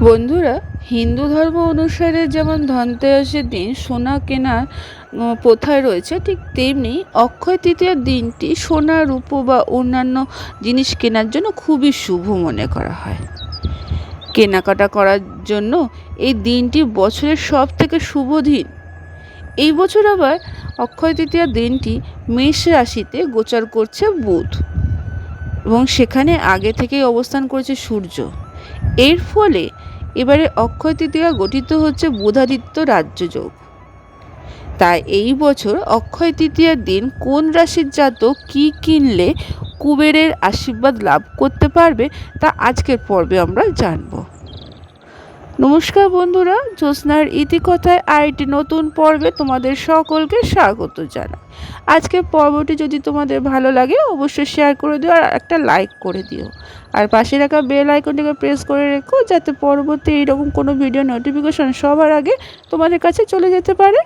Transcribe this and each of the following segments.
বন্ধুরা, হিন্দু ধর্ম অনুসারে যেমন ধনতেরাসের দিন সোনা কেনার প্রথায় রয়েছে, ঠিক তেমনি অক্ষয় তৃতীয়ার দিনটি সোনা, রূপো বা অন্যান্য জিনিস কেনার জন্য খুবই শুভ মনে করা হয়। কেনাকাটা করার জন্য এই দিনটি বছরের সব থেকে শুভ দিন। এই বছর আবার অক্ষয় তৃতীয়ার দিনটি মেষ রাশিতে গোচর করছে বুধ এবং সেখানে আগে থেকেই অবস্থান করেছে সূর্য। এর ফলে এবারে অক্ষয় তৃতীয়া গঠিত হচ্ছে বুধাদিত্য রাজ্যযোগ। তাই এই বছর অক্ষয় তৃতীয়ার দিন কোন রাশির জাতক কী কিনলে কুবেরের আশীর্বাদ লাভ করতে পারবে তা আজকের পর্বে আমরা জানব। নমস্কার বন্ধুরা, জ্যোৎস্নার ইতিকথায় আরেকটি নতুন পর্বে তোমাদের সকলকে স্বাগত জানাই। আজকে পর্বটি যদি তোমাদের ভালো লাগে, অবশ্যই শেয়ার করে দিও আর একটা লাইক করে দিও। আর পাশে রাখা বেল আইকনটিকে প্রেস করে রেখো, যাতে পরবর্তী এইরকম কোনো ভিডিও নোটিফিকেশন সবার আগে তোমাদের কাছে চলে যেতে পারে।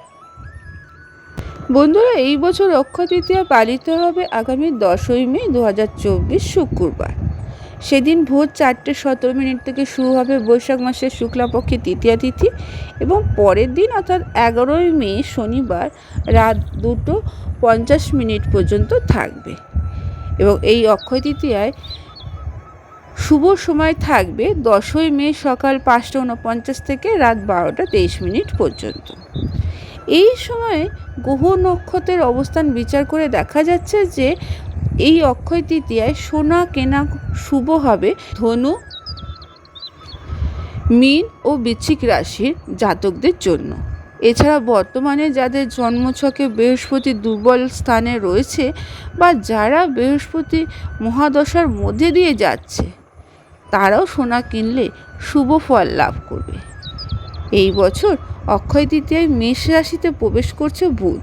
বন্ধুরা, এই বছর অক্ষয় তৃতীয়া পালিত হবে আগামী দশই মে দু হাজার চব্বিশ শুক্রবার। সেদিন ভোর চারটে সতেরো মিনিট থেকে শুরু হবে বৈশাখ মাসের শুক্লাপক্ষে তৃতীয়া তিথি এবং পরের দিন অর্থাৎ এগারোই মে শনিবার রাত দুটো পঞ্চাশ মিনিট পর্যন্ত থাকবে। এবং এই অক্ষয় তৃতীয়ায় শুভ সময় থাকবে দশই মে সকাল পাঁচটা উনপঞ্চাশ থেকে রাত বারোটা তেইশ মিনিট পর্যন্ত। এই সময়ে গ্রহ নক্ষত্রের অবস্থান বিচার করে দেখা যাচ্ছে যে এই অক্ষয় তৃতীয়ায় সোনা কেনা শুভ হবে ধনু, মীন ও বৃশ্চিক রাশির জাতকদের জন্য। এছাড়া বর্তমানে যাদের জন্মছকে বৃহস্পতি দুর্বল স্থানে রয়েছে বা যারা বৃহস্পতি মহাদশার মধ্যে দিয়ে যাচ্ছে, তারাও সোনা কিনলে শুভ ফল লাভ করবে। এই বছর অক্ষয় তৃতীয়ায় মেষ রাশিতে প্রবেশ করছে বুধ।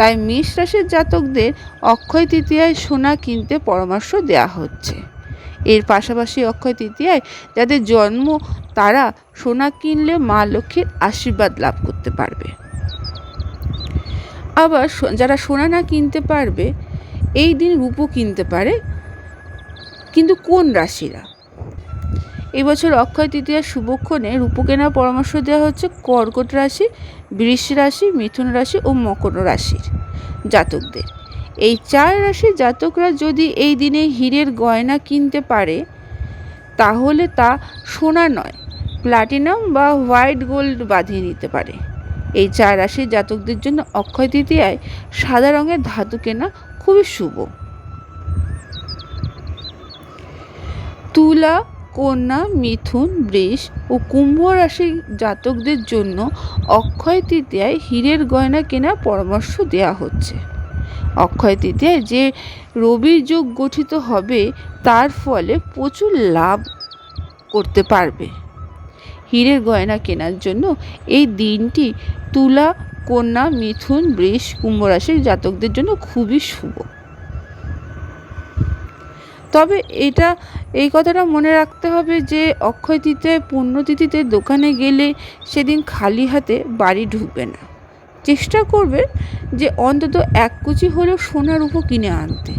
তাই মেষ রাশির জাতকদের অক্ষয় তৃতীয়ায় সোনা কিনতে পরামর্শ দেওয়া হচ্ছে। এর পাশাপাশি অক্ষয় তৃতীয়ায় যাদের জন্ম, তারা সোনা কিনলে মা লক্ষ্মীর আশীর্বাদ লাভ করতে পারবে। আবার যারা সোনা না কিনতে পারবে, এই দিন রূপো কিনতে পারে। কিন্তু কোন রাশিরা? এবছর অক্ষয় তৃতীয়ার শুভক্ষণে রূপো কেনার পরামর্শ দেওয়া হচ্ছে কর্কট রাশি, বৃষ রাশি, মিথুন রাশি ও মকর রাশির জাতকদের। এই চার রাশির জাতকরা যদি এই দিনে হীরের গয়না কিনতে পারে, তাহলে তা সোনা নয়, প্লাটিনাম বা হোয়াইট গোল্ড বাঁধিয়ে নিতে পারে। এই চার রাশির জাতকদের জন্য অক্ষয় তৃতীয়ায় সাদা রঙের ধাতু কেনা খুবই শুভ। তুলা কন্যা, মিথুন, বৃষ ও কুম্ভ রাশির জাতকদের জন্য অক্ষয় তৃতীয়ায় হীরের গয়না কেনার পরামর্শ দেওয়া হচ্ছে। অক্ষয় তৃতীয়ায় যে রবির যোগ গঠিত হবে, তার ফলে প্রচুর লাভ করতে পারবে। হীরের গয়না কেনার জন্য এই দিনটি তুলা, কন্যা, মিথুন, বৃষ কুম্ভ রাশির জাতকদের জন্য খুবই শুভ। তবে এটা, এই কথাটা মনে রাখতে হবে যে অক্ষয় তৃতীয়ায় পুণ্যতিথিতে দোকানে গেলে সেদিন খালি হাতে বাড়ি ঢুকবে না। চেষ্টা করবে যে অন্তত এক কুচি হলেও সোনার উপর কিনে আনতে।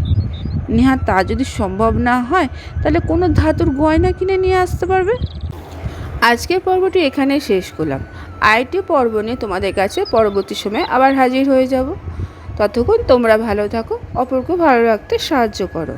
নেহা, তা যদি সম্ভব না হয়, তাহলে কোনো ধাতুর গয়না কিনে নিয়ে আসতে পারবে? আজকের পর্বটি এখানে শেষ করলাম। আইটি পর্ব নিয়ে তোমাদের কাছে পরবর্তী সময়ে আবার হাজির হয়ে যাব। ততক্ষণ তোমরা ভালো থাকো, অপরকে ভালো রাখতে সাহায্য করো।